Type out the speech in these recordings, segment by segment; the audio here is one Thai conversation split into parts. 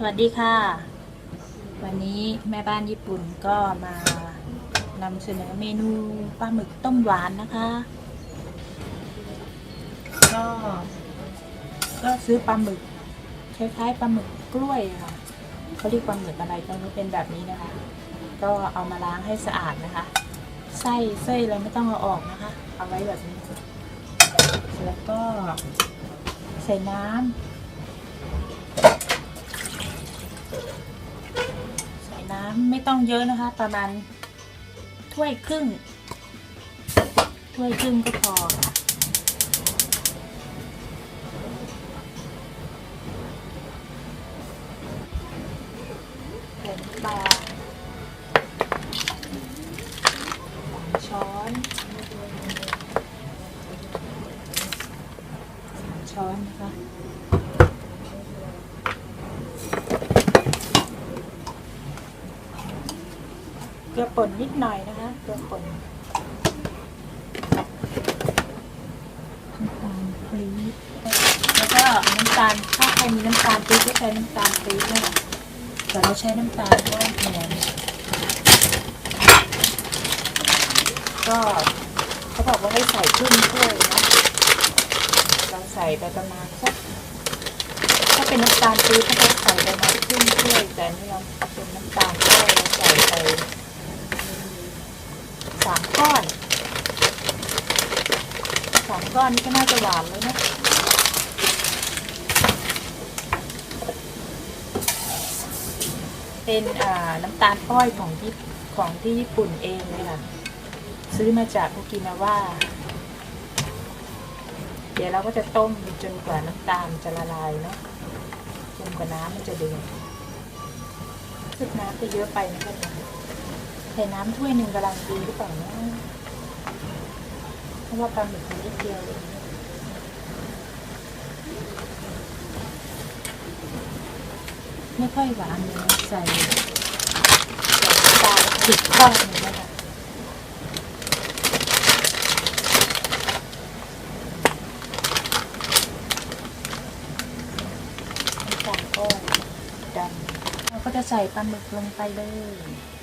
สวัสดีค่ะ วันนี้แม่บ้านญี่ปุ่นก็มานำเสนอเมนูปลาหมึกต้มหวานนะคะ ก็ก็ซื้อปลาหมึกคล้ายๆปลาหมึกกล้วยค่ะเขาเรียกปลาหมึกอะไรก็ไม่เป็นแบบนี้นะคะ ก็เอามาล้างให้สะอาดนะคะไส้ไส้อะไรไม่ต้องเอาออกนะคะ เอาไว้แบบนี้ แล้วก็ใส่น้ำ ใส่น้ำ ไม่ต้องเยอะนะคะ ประมาณถ้วยครึ่ง ถ้วยครึ่งก็พอค่ะใส่น้ำปลาช้อนช้อนนะคะ เก ลือป่นนิดหน่อยนะคะเกลือป่นน้ำตาลปี๊บแล้วก็น้ำตาลถ้าใครมีน้ำตาลปี๊บก็ใช้น้ำตาลปี๊บนะคะแต่เราใช้น้ำตาลก็แทนก็เขาบอกว่าให้ใส่ครึ่งถ้วยนะเราใส่ไปประมาณสักถ้าเป็นน้ำตาลปี๊บก็ใส่ไประมาณครึ่งถ้วยแต่อันนี่เราเป็นน้ำตาลก็เราใส่ไป สามก้อนสามก้อนนี่ก็น่าจะหวานแล้วนะเป็นน้ำตาลอ้อยของที่ของที่ญี่ปุ่นเองเลยค่ะซื้อมาจากโอกินาว่า เดี๋ยวเราก็จะต้มจนกว่าน้ำตาลจะละลายเนาะจนกว่าน้ำมันจะเดือดสึกน้ำจะเยอะไปนะคะเนี่ยใส่น้ำถ้วยหนึ่งกำลังดีหรือเปล่านะเพราะว่าปลาหมึกมันนิดเดียวเองไม่ค่อยหวานเลยใส่ใส่น้ำตาติดข้อหนึ่งนะคะน้ำตาลก็ดำเราก็จะใส่ปลาหมึกลงไปเลย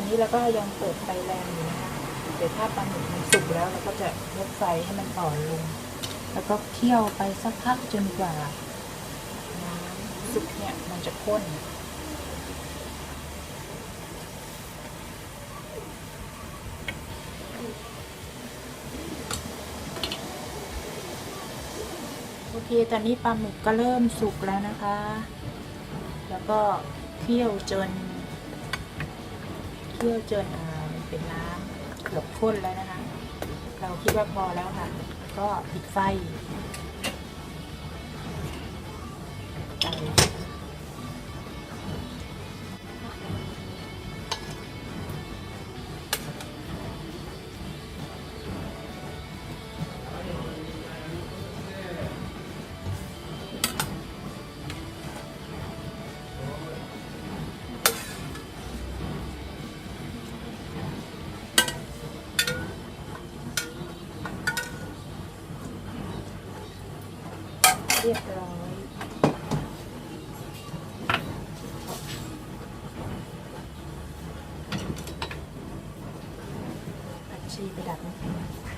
อนนี้เราก็ยังเปิดไฟแรงอยู่นะคะเดี๋ยวถ้าปลาหมึกมันสุกแล้วเราก็จะลดไฟให้มันอ่อนลง แล้วก็เคี่ยวไปสักพักจนกว่าน้ำซุปเนี่ยมันจะข้นโอเค ตอนนี้ปลาหมึกก็เริ่มสุกแล้วนะคะ แล้วก็เคี่ยวจน เคี่ยวจนอ่ามันเป็นน้ำเกือบข้นแล้วนะคะ เราคิดว่าพอแล้วค่ะ ก็ปิดไฟ เรียบร้อย ผักชีไปดับนะคะ